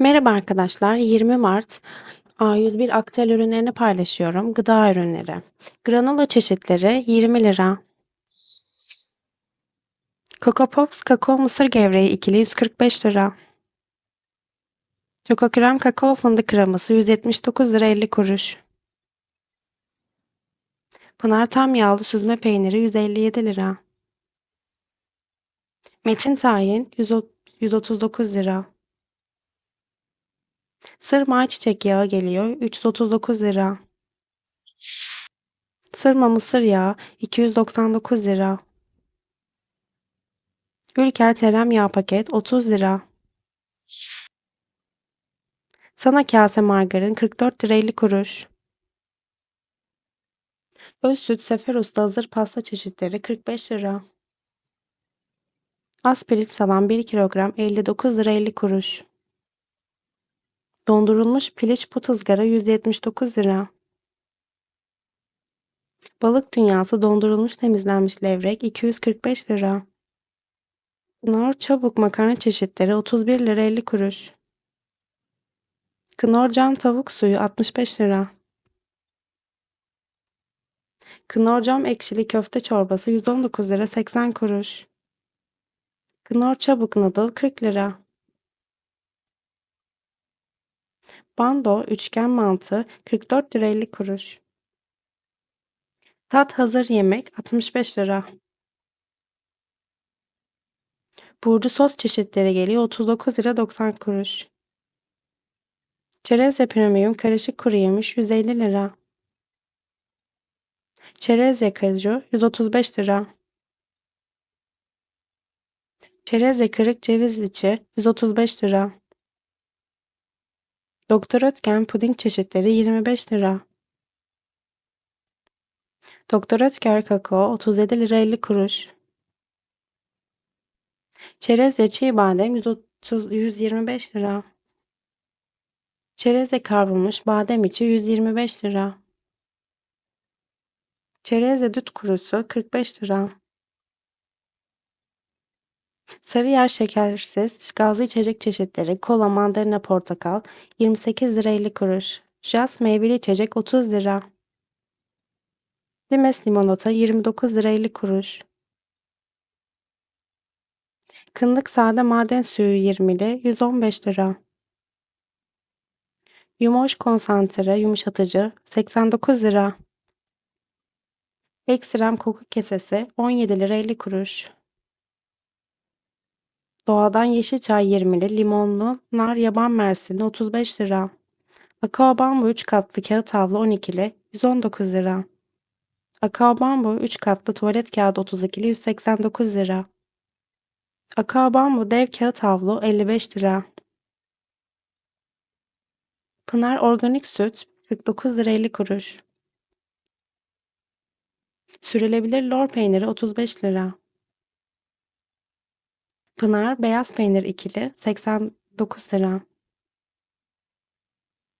Merhaba arkadaşlar, 20 Mart A101 Aktel ürünlerini paylaşıyorum. Gıda ürünleri. Granola çeşitleri 20 lira. Coco Pops kakao mısır gevreği ikili 145 lira. Choco Krem kakao fındık kreması 179 lira 50 kuruş. Pınar tam yağlı süzme peyniri 157 lira. Metin tahin 139 lira. Sırma çiçek yağı geliyor 339 lira. Sırma mısır yağı 299 lira. Ülker tereyağı paket 30 lira. Sana kase margarin 44 lira 50 kuruş. Öz süt Seferos'ta hazır pasta çeşitleri 45 lira. Aspirit salam 1 kilogram 59 lira 50 kuruş. Dondurulmuş piliç put ızgara 179 lira. Balık dünyası dondurulmuş temizlenmiş levrek 245 lira. Knorr çabuk makarna çeşitleri 31 lira 50 kuruş. Knorr cam tavuk suyu 65 lira. Knorr cam ekşili köfte çorbası 119 lira 80 kuruş. Knorr çabuk noodle 40 lira. Bando üçgen mantı 44 lira 50 kuruş. Tat hazır yemek 65 lira. Burcu sos çeşitleri geliyor 39 lira 90 kuruş. Çerezle premium karışık kuru yemiş 150 lira. Çerezle kaju 135 lira. Çerezle kırık ceviz içi 135 lira. Doktor Ötken puding çeşitleri 25 lira. Doktor Ötker kakao 37 lira 50 kuruş. Çerezle çiğ badem 130, 125 lira. Çerezle kavrulmuş badem içi 125 lira. Çerezle düt kurusu 45 lira. Sarıyer şekersiz gazlı içecek çeşitleri kola, mandalina, portakal 28 lira 50 kuruş. Jas meyveli içecek 30 lira. Dimes limonata 29 lira 50 kuruş. Kındık sade maden suyu 20'li 115 lira. Yumoş konsantre yumuşatıcı 89 lira. Ekstrem koku kesesi 17 lira 50 kuruş. Doğadan yeşil çay 20'li, limonlu, nar yaban mersini 35 lira. Akao bambu 3 katlı kağıt havlu 12'li 119 lira. Akao bambu 3 katlı tuvalet kağıdı 32'li 189 lira. Akao bambu dev kağıt havlu 55 lira. Pınar organik süt 49 lira 50 kuruş. Sürülebilir lor peyniri 35 lira. Pınar beyaz peynir ikili 89 lira.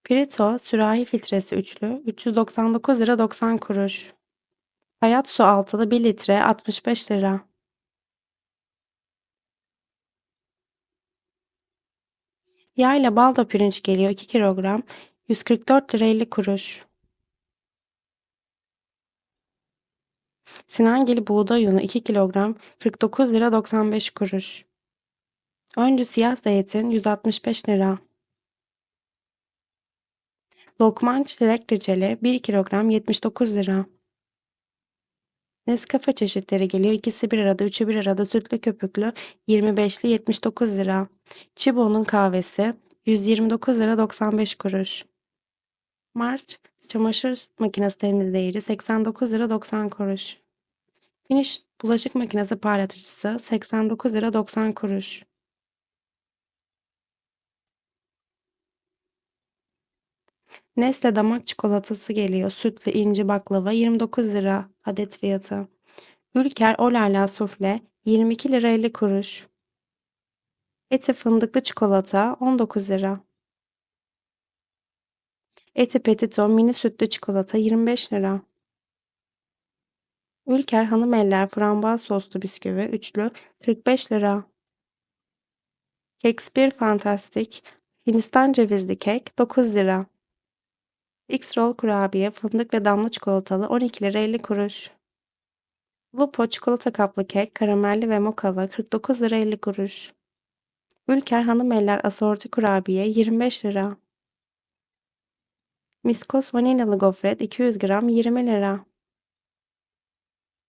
Pirito sürahi filtresi üçlü 399 lira 90 kuruş. Hayat su altılı 1 litre 65 lira. Yayla baldo pirinç geliyor 2 kilogram 144 lira 50 kuruş. Sinangili buğday unu 2 kilogram 49 lira 95 kuruş. Öncü siyah zeytin 165 lira. Lokman çilek reçeli 1 kilogram 79 lira. Nescafe çeşitleri geliyor. İkisi bir arada, üçü bir arada sütlü köpüklü 25'li 79 lira. Chibo'nun kahvesi 129 lira 95 kuruş. March çamaşır makinesi temizleyici 89 lira 90 kuruş. Finish bulaşık makinesi parlatıcısı 89 lira 90 kuruş. Nesle damak çikolatası geliyor. Sütlü inci baklava 29 lira adet fiyatı. Ülker Olala sufle 22 lira 50 kuruş. Eti fındıklı çikolata 19 lira. Eti Petito mini sütlü çikolata 25 lira. Ülker hanım eller frambuaz soslu bisküvi üçlü 45 lira. Shakespeare Fantastik Hindistan cevizli kek 9 lira. X-Roll kurabiye fındık ve damla çikolatalı 12 lira 50 kuruş. Lupo çikolata kaplı kek karamelli ve mokalı 49 lira 50 kuruş. Ülker hanım eller asorti kurabiye 25 lira. Miskos vanilyalı gofret 200 gram 20 lira.